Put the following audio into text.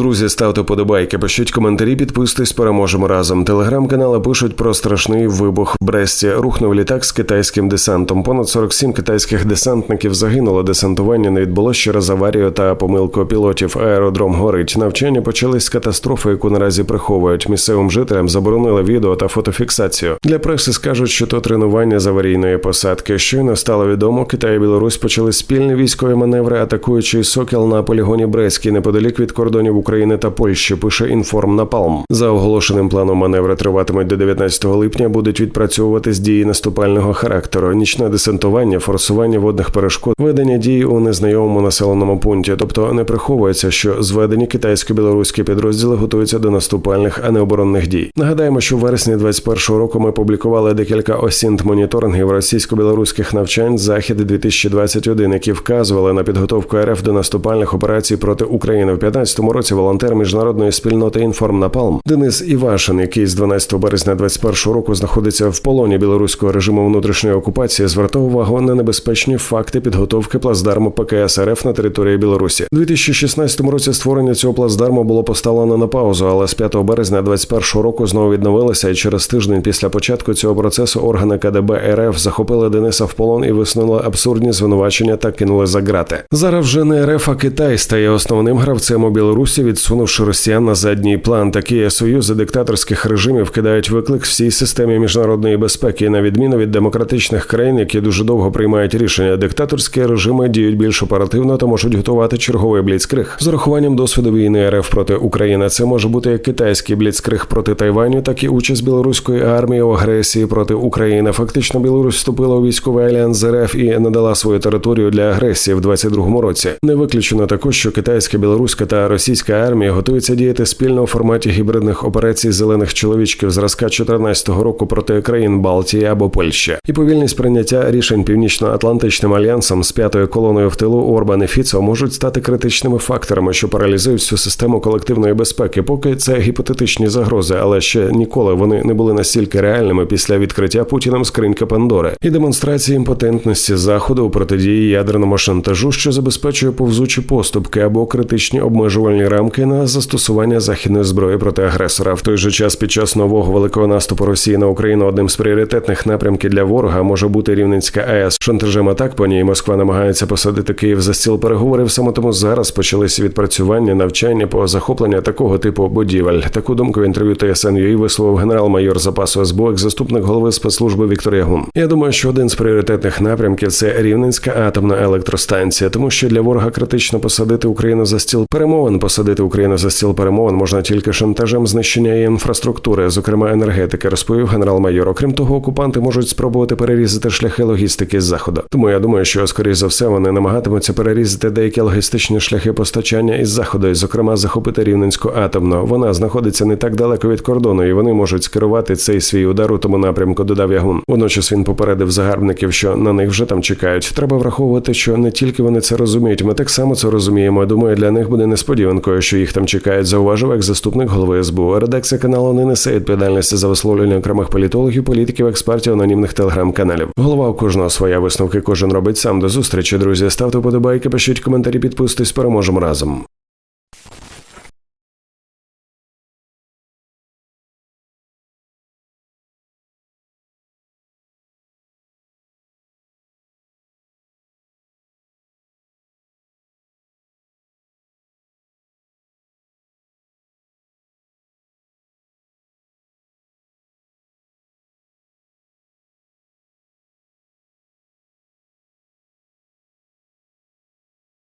Друзі, ставте подобайки, пишіть коментарі, підписуйтесь, переможемо разом. Телеграм-канали пишуть про страшний вибух в Бресті. Рухнув літак з китайським десантом. Понад 47 китайських десантників загинуло. Десантування не відбулося через аварію та помилку пілотів. Аеродром горить. Навчання почались з катастрофи, яку наразі приховують. Місцевим жителям заборонили відео та фотофіксацію. Для преси скажуть, що то тренування з аварійної посадки. Щойно стало відомо, Китай і Білорусь почали спільні військові маневри, атакуючи сокіл на полігоні Брестський неподалік від кордонів України та Польщі. Пише інформ Напалм. За оголошеним планом маневри триватимуть до 19 липня. Будуть відпрацьовувати з дії наступального характеру, нічне десантування, форсування водних перешкод, ведення дій у незнайомому населеному пункті. Тобто не приховується, що зведені китайсько-білоруські підрозділи готуються до наступальних, а не оборонних дій. Нагадаємо, що в вересні 21-го року ми публікували декілька осінт моніторингів російсько-білоруських навчань Захід 2021 які вказували на підготовку РФ до наступальних операцій проти України в 15-му році. Волонтер міжнародної спільноти інформ Напалм Денис Івашин, який з 12 березня 21-го року знаходиться в полоні білоруського режиму внутрішньої окупації, звертав увагу на небезпечні факти підготовки плацдарму ПКС РФ на території Білорусі. У 2016 році створення цього плацдарму було поставлено на паузу, але з 5 березня 21-го року знову відновилося. І через тиждень після початку цього процесу органи КДБ РФ захопили Дениса в полон і висунули абсурдні звинувачення та кинули за грати. Зараз вже не РФ, а Китай стає основним гравцем у Білорусі, відсунувши росіян на задній план. Такі союзи диктаторських режимів кидають виклик всій системі міжнародної безпеки, на відміну від демократичних країн, які дуже довго приймають рішення. Диктаторські режими діють більш оперативно та можуть готувати черговий бліцкриг. З урахуванням досвіду війни РФ проти України. Це може бути як китайський бліцкриг проти Тайваню, так і участь білоруської армії у агресії проти України. Фактично, Білорусь вступила у військовий альянс РФ і надала свою територію для агресії в 22-му році. Не виключено також, що китайська, білоруська та російська армія готуються діяти спільно у форматі гібридних операцій зелених чоловічків зразка 14-го року проти країн Балтії або Польщі. І повільність прийняття рішень північно-атлантичним альянсом з п'ятою колоною в тилу Орбан і Фіцо можуть стати критичними факторами, що паралізують всю систему колективної безпеки. Поки це гіпотетичні загрози, але ще ніколи вони не були настільки реальними після відкриття Путіним скринька Пандори і демонстрації імпотентності заходу у протидії ядерному шантажу, що забезпечує повзучі поступки або критичні обмежувальні рамки на застосування західної зброї проти агресора. В той же час під час нового великого наступу Росії на Україну одним з пріоритетних напрямків для ворога може бути Рівненська АЕС. Шантажем атак по ній Москва намагається посадити Київ за стіл переговорів. Саме тому зараз почалися відпрацювання навчання по захопленню такого типу будівель. Таку думку в інтерв'ю ТСН.ЮІ висловив генерал-майор запасу СБУ, заступник голови спецслужби Віктор Ягун. Я думаю, що один з пріоритетних напрямків це Рівненська атомна електростанція, тому що для ворога критично посадити Україну за стіл перемовин. Посадити Україну за стіл перемовин можна тільки шантажем знищення її інфраструктури, зокрема енергетики, розповів генерал-майор. Окрім того, окупанти можуть спробувати перерізати шляхи логістики з заходу. Тому я думаю, що скоріш за все вони намагатимуться перерізати деякі логістичні шляхи постачання із заходу, і зокрема захопити рівненську атомну. Вона знаходиться не так далеко від кордону, і вони можуть скерувати цей свій удар у тому напрямку. Додав Ягун. Водночас він попередив загарбників, що на них вже там чекають. Треба враховувати, що не тільки вони це розуміють, ми так само це розуміємо. Думаю, для них буде несподіванкою, що їх там чекають. Зауважив як заступник голови СБУ. Редакція каналу не несе відповідальності за висловлювання окремих політологів, політиків, експертів, анонімних телеграм-каналів. Голова у кожного своя висновки. Кожен робить сам до зустрічі. Друзі, ставте подобайки, пишіть коментарі, підписуйтесь, переможемо разом.